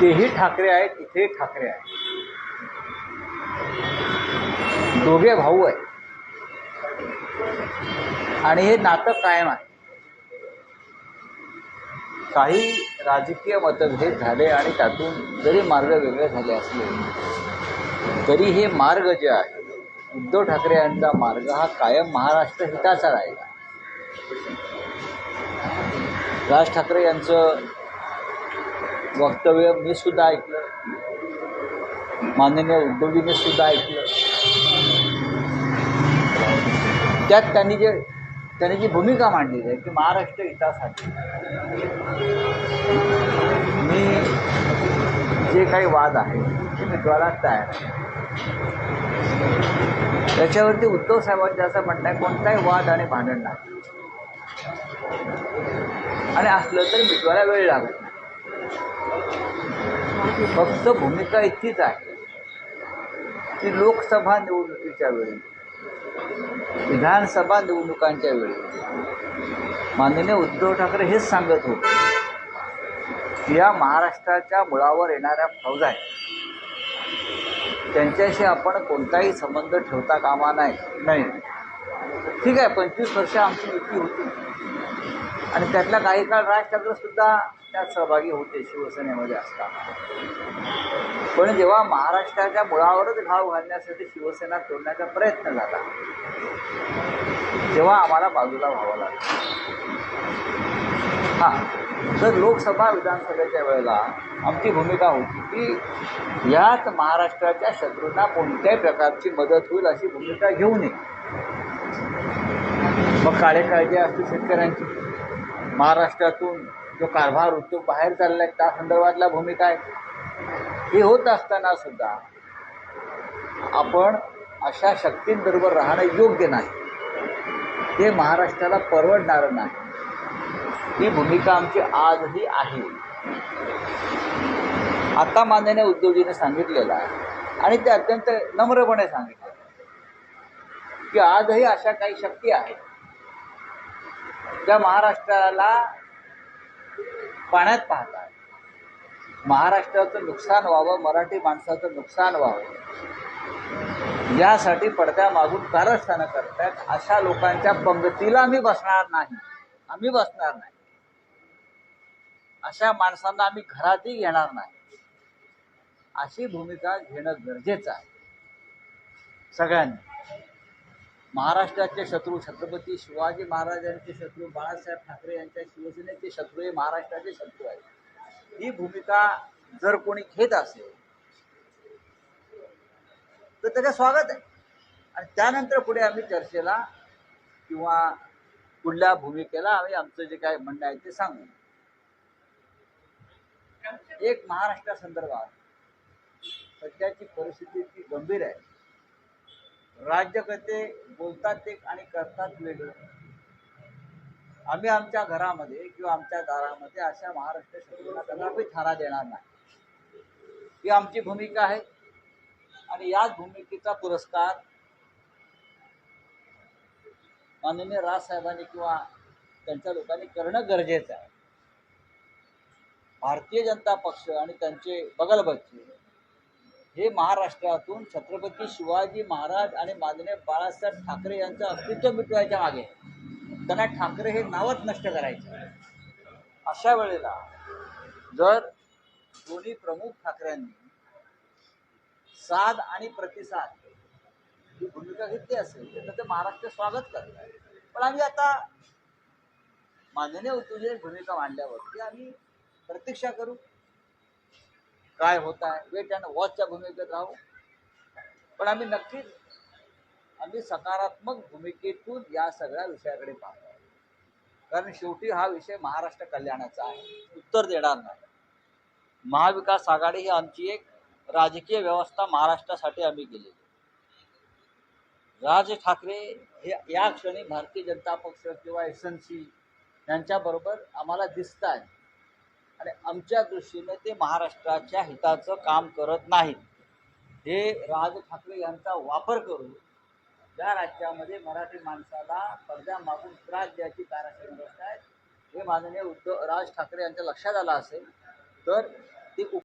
तेही ठाकरे आहेत इथे ठाकरे आहेत. दोघे भाऊ आहेत. आणि हे नातं कायम आहे. काही राजकीय मतभेद झाले आणि त्यातून जरी मार्ग वेगळे झाले असले तरी हे मार्ग जे आहे उद्धव ठाकरे यांचा मार्ग हा कायम महाराष्ट्र हिताचा राहिला. राज ठाकरे यांचं वक्तव्य मी सुद्धा ऐकलं. माननीय उद्धवजीने सुद्धा ऐकलं. त्यात त्यांनी जे त्यांनी जी भूमिका मांडलेली आहे की महाराष्ट्र हितासाठी. मी जे काही वाद आहे ते मिटवायला तयार आहे. त्याच्यावरती उद्धव साहेबांच्या असं म्हणणं आहे कोणताही वाद आणि भांडण नाही. आणि असलं तर मिटवायला वेळ लागतो फक्त भूमिका इतकीच आहे की लोकसभा निवडणुकीच्या वेळी विधानसभा निवडणुकांच्या वेळी माननीय उद्धव ठाकरे हेच सांगत होते की या महाराष्ट्राच्या मुळावर येणाऱ्या फौजा आहेत. त्यांच्याशी आपण कोणताही संबंध ठेवता कामा नाही. नाही. ठीक आहे पंचवीस वर्ष आमची युती होती. आणि त्यातला काही काळ राज ठाकरेसुद्धा त्यात सहभागी होते शिवसेनेमध्ये असताना. पण जेव्हा महाराष्ट्राच्या मुळावरच घाव घालण्यासाठी शिवसेना तोडण्याचा प्रयत्न झाला तेव्हा आम्हाला बाजूला व्हावं लागलं. हां तर लोकसभा विधानसभेच्या वेळेला आमची भूमिका होती की यात महाराष्ट्राच्या शत्रूंना कोणत्याही प्रकारची मदत होईल अशी भूमिका घेऊ नये. मग काळे काळजी असते शेतकऱ्यांची. महाराष्ट्रातून जो कारभार उद्योग बाहेर चाललाय त्या संदर्भातल्या भूमिका आहेत हे होत असताना सुद्धा आपण अशा शक्तींबरोबर राहणं योग्य नाही. ते महाराष्ट्राला परवडणारं नाही. ही भूमिका आमची आजही आहे. आता माननीय उद्योगीने सांगितलेलं आहे आणि ते अत्यंत नम्रपणे सांगितलं की आजही अशा काही शक्ती आहेत. त्या महाराष्ट्राला पाण्यात पाहतात. महाराष्ट्राचं नुकसान व्हावं मराठी माणसाचं नुकसान व्हावं यासाठी पडद्यामागून कारस्थानं करतात. अशा लोकांच्या पंगतीला आम्ही बसणार नाही. आम्ही बसणार नाही. अशा माणसांना आम्ही घरातही घेणार नाही. अशी भूमिका घेणं गरजेचं आहे. सगळ्यांनी. महाराष्ट्राचे शत्रू छत्रपती शिवाजी महाराजांचे शत्रू बाळासाहेब ठाकरे यांच्या शिवसेनेचे शत्रू हे महाराष्ट्राचे शत्रू आहेत. ही भूमिका जर कोणी घेत असेल तर त्याचं स्वागत आहे. आणि त्यानंतर पुढे आम्ही चर्चेला किंवा पुढल्या भूमिकेला आम्ही आमचं जे काय म्हणणं आहे ते सांगू. एक महाराष्ट्रासंदर्भात सध्याची परिस्थिती इतकी गंभीर आहे. राज्यकर्ते बोलतात एक आणि करतात वेगळं. आम्ही आमच्या घरामध्ये किंवा आमच्या दारामध्ये अशा महाराष्ट्र शत्रूंना कदापि थारा देणार नाही. ही आमची भूमिका आहे आणि याच भूमिकेचा पुरस्कार माननीय राजसाहेबांनी किंवा त्यांच्या लोकांनी करणं गरजेचं आहे. भारतीय जनता पक्ष आणि त्यांचे बगलबच्चे हे महाराष्ट्रातून छत्रपती शिवाजी महाराज आणि माननीय बाळासाहेब ठाकरे यांचं अस्तित्व मिटवायच्या मागे त्यांना ठाकरे हे नावच नष्ट करायचे. अशा वेळेला जर दोन्ही प्रमुख ठाकरेंनी साध आणि प्रतिसाद ही भूमिका घेतली असेल तर त्याचं महाराष्ट्र स्वागत करत पण आम्ही आता माननीय उद्योजक भूमिका मांडल्यावरती आम्ही प्रतीक्षा करू. काय होत आहे वेट अँड वॉचच्या भूमिकेत राहू. पण आम्ही नक्कीच आम्ही सकारात्मक भूमिकेतून या सगळ्या विषयाकडे पाहतो कारण शेवटी हा विषय महाराष्ट्र कल्याणाचा आहे. उत्तर देणार नाही. महाविकास आघाडी ही आमची एक राजकीय व्यवस्था महाराष्ट्रासाठी आम्ही केलेली राज ठाकरे हे या क्षणी भारतीय जनता पक्ष किंवा एस एन सी यांच्याबरोबर आम्हाला दिसत आहे आणि आमच्या दृष्टीने ते महाराष्ट्राच्या हिताचं काम करत नाहीत. हे राज ठाकरे यांचा वापर करून ज्या राज्यामध्ये मराठी माणसाला पडद्यामागून त्रास द्यायची कारस्थाने व्यवस्था आहेत हे माननीय उद्धव राज ठाकरे यांच्या लक्षात आलं असेल तर ते